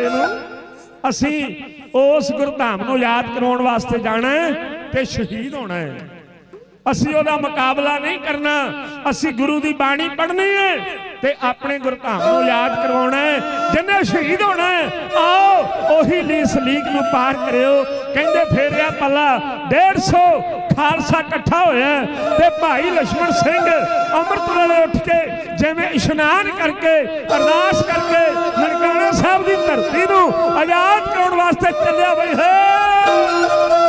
ਨੂੰ ਅਸੀਂ ਉਸ ਗੁਰਧਾਮ ਨੂੰ ਯਾਦ ਕਰਾਉਣ ਵਾਸਤੇ ਜਾਣਾ ਤੇ ਸ਼ਹੀਦ ਹੋਣਾ ਹੈ। ਅਸੀਂ ਉਹਦਾ ਮੁਕਾਬਲਾ ਨਹੀਂ ਕਰਨਾ। ਅਸੀਂ ਗੁਰੂ ਦੀ ਬਾਣੀ ਪੜ੍ਹਨੀ ਹੈ ਤੇ ਆਪਣੇ ਗੁਰਧਾਮ ਨੂੰ ਯਾਦ ਕਰਵਾਉਣਾ ਹੈ। ਜਿੰਨੇ ਸ਼ਹੀਦ ਹੋਣਾ ਹੈ, ਆਓ ਉਹੀ ਲੀਸ ਲੀਕ ਨੂੰ ਪਾਰ ਕਰਿਓ। ਕਹਿੰਦੇ ਫੇਰਿਆ ਪੱਲਾ 150 ਖਾਲਸਾ ਇਕੱਠਾ ਹੋਇਆ ਤੇ ਭਾਈ ਲక్ష్మణ ਸਿੰਘ ਅੰਮ੍ਰਿਤ ਵੇਲੇ ਉੱਠ ਕੇ ਜਿਵੇਂ ਇਸ਼ਨਾਨ ਕਰਕੇ, ਅਰਦਾਸ ਕਰਕੇ ਨਰਕਾਣਾ ਸਾਹਿਬ ਦੀ ਧਰਤੀ ਨੂੰ ਆਜ਼ਾਦ ਕਰਾਉਣ ਵਾਸਤੇ ਚੱਲਿਆ ਬਈ ਹੈ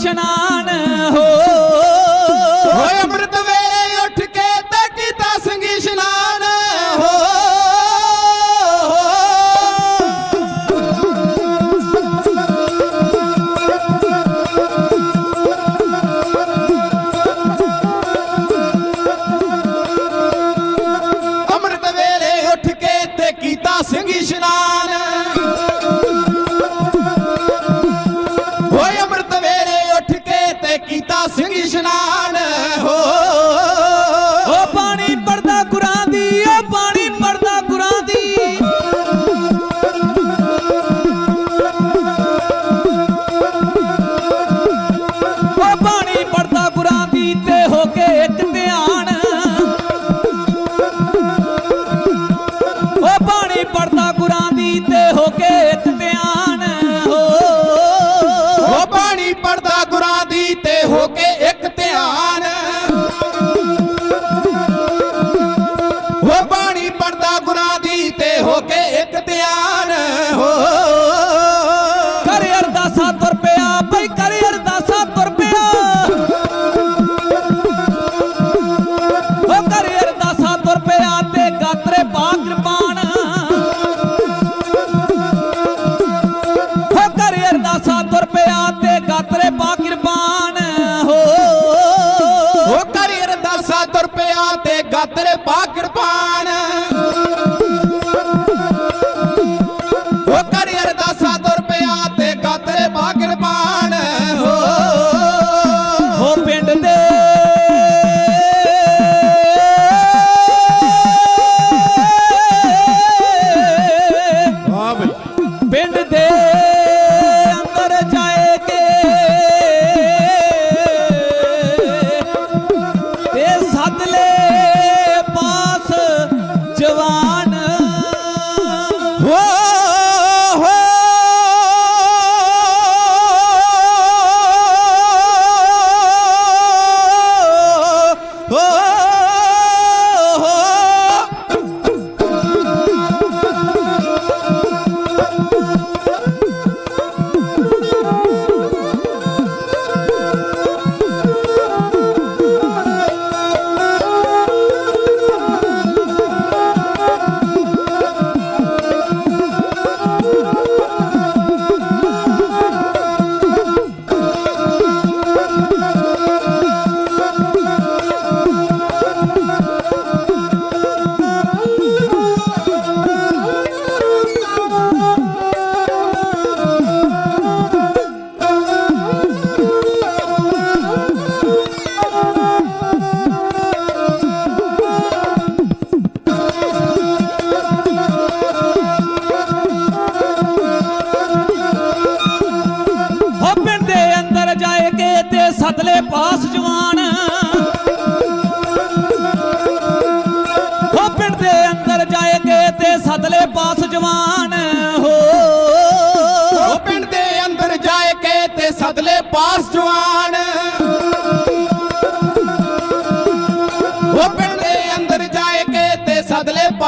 কৃষ্ণা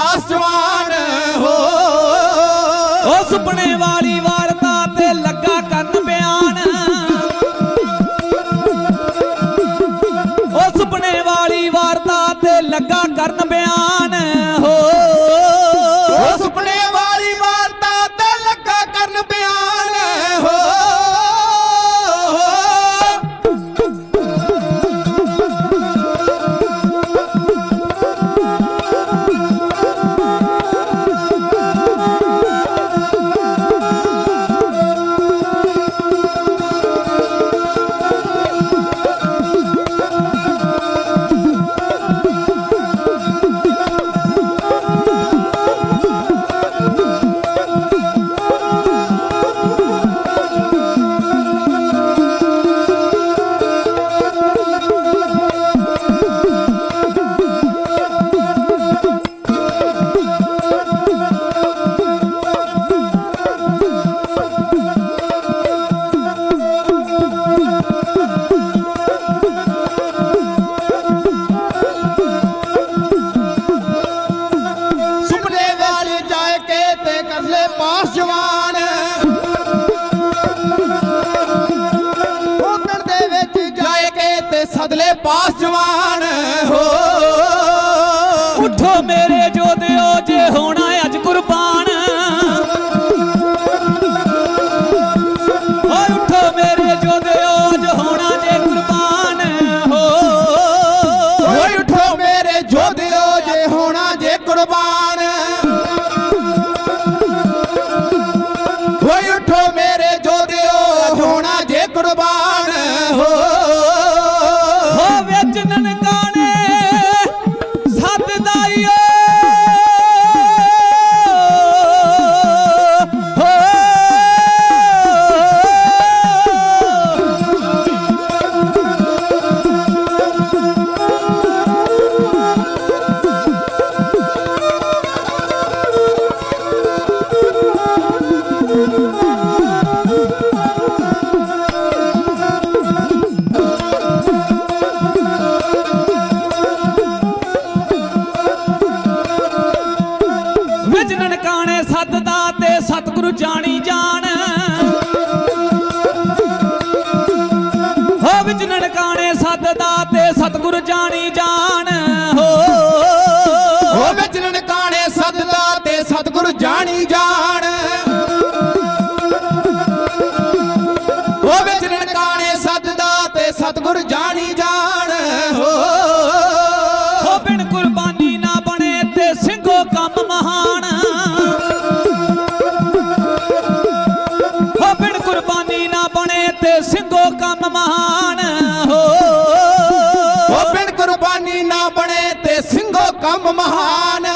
ਪਾਸ ਜਵਾਨ ਹੋ। ਉਹ ਸੁਪਨੇ ਵਾਲੀ ਪਾਸ ਜਵਾਨ। ਉਤਰ ਦੇ ਵਿੱਚ ਜਾਏ ਕੇ ਤੇ ਸਦਲੇ ਪਾਸ ਜਵਾਨ। ਹੋ। ਉਠੋ ਮੇਰੇ ਜੋਧਿਓ, ਜੇ ਹੋਣਾ ਅੱਜ ਕੁਰਬਾਨ। ਓ ਉਠੋ ਕੰਮ ਮਹਾਨ